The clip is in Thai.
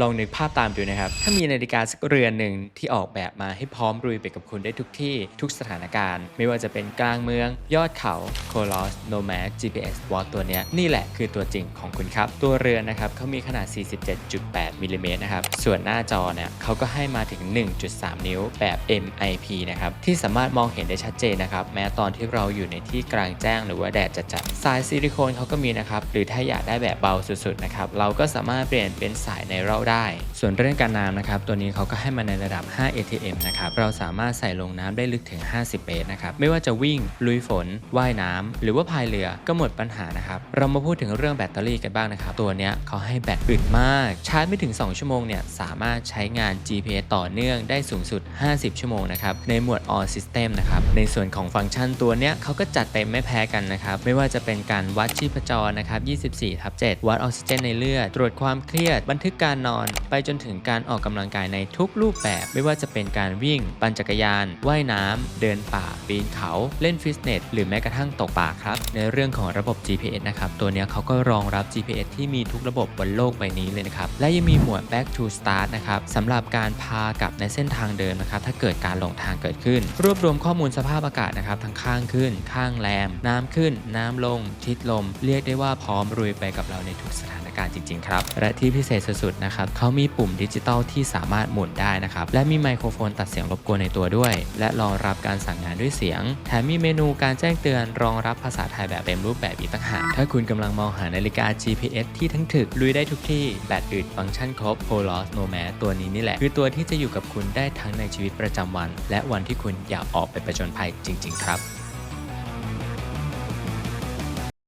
ลองนึกภาพตามดูนะครับ ถ้ามีนาฬิกาสักเรือนหนึ่งที่ออกแบบมาให้พร้อมรุยไปกับคุณได้ทุกที่ทุกสถานการณ์ ไม่ว่าจะเป็นกลางเมือง ยอดเขาโคลอสโนแม GPS Watch ตัวเนี้ยนี่แหละคือตัวจริงของคุณครับ ตัวเรือนนะครับเขามีขนาด 47.8มิลลิเมตรนะครับ ส่วนหน้าจอเนี่ยเขาก็ให้มาถึง 1.3 นิ้วแบบ MIP นะครับ ที่สามารถมองเห็นได้ชัดเจนนะครับ แม้ตอนที่เราอยู่ในที่กลางแจ้งหรือว่าแดดจัดๆสายซิลิโคนเขาก็มีนะครับหรือถ้าอยากได้แบบเบาสุดๆนะครับเราก็สามารถเปลี่ยนเป็นสายในเราได้ ส่วนเรื่องการน้ำนะครับ ตัวนี้เขาก็ให้มาในระดับ 5 ATM นะครับ เราสามารถใส่ลงน้ำได้ลึกถึง 50 เมตรนะครับ ไม่ว่าจะวิ่ง ลุยฝน ว่ายน้ำหรือว่าพายเรือก็หมดปัญหานะครับ เรามาพูดถึงเรื่องแบตเตอรี่กันบ้างนะครับ ตัวเนี้ยเขาให้แบตอึดมาก ชาร์จไม่ถึง 2 ชั่วโมงเนี่ย สามารถใช้งาน GPS ต่อเนื่องได้สูงสุด 50 ชั่วโมงนะครับ ในหมวด All System นะครับ ในส่วนของฟังก์ชันตัวเนี้ยเขาก็จัดเต็มไม่แพ้กันนะครับ ไม่ว่าจะเป็นการวัดชีพจรนะครับ 24ทับ7วัดออกซิเจนในเลือด ตรวจความเครียด บันทึกการนอน ไปจนถึงการออกกำลังกายในทุกรูปแบบไม่ว่าจะเป็นการวิ่ง ปั่นจักรยาน ว่ายน้ำ เดินป่า ปีนเขา เล่นฟิตเนส หรือแม้กระทั่งตกปลาครับ ในเรื่องของระบบ GPS นะครับ ตัวนี้เขาก็รองรับ GPS ที่มีทุกระบบบนโลกใบนี้เลยนะครับ และยังมีหมวด back to start นะครับสำหรับการพากลับในเส้นทางเดิมนะครับ ถ้าเกิดการหลงทางเกิดขึ้น รวบรวมข้อมูลสภาพอากาศนะครับ ทั้งข้างขึ้น ข้างแรม น้ำขึ้น น้ำลง ทิศลม เรียกได้ว่าพร้อมรุยไปกับเราในทุกสถานการณ์จริงๆครับ และที่พิเศษสุดๆนะครับเขามีปุ่มดิจิตอลที่สามารถหมุนได้นะครับ และมีไมโครโฟนตัดเสียงรบกวนในตัวด้วย และรองรับการสั่งงานด้วยเสียง แถมมีเมนูการแจ้งเตือนรองรับภาษาไทยแบบเต็มรูปแบบอีกต่างหากถ้าคุณกำลังมองหานาฬิกา GPS ที่ทั้งถึกลุยได้ทุกที่แบตอึดฟังก์ชันครบ p o l o s No m a ตัวนี้นี่แหละ คือตัวที่จะอยู่กับคุณได้ทั้งในชีวิตประจำวัน และวันที่คุณอยากออกไปประจนภัยจริง ๆ ครับ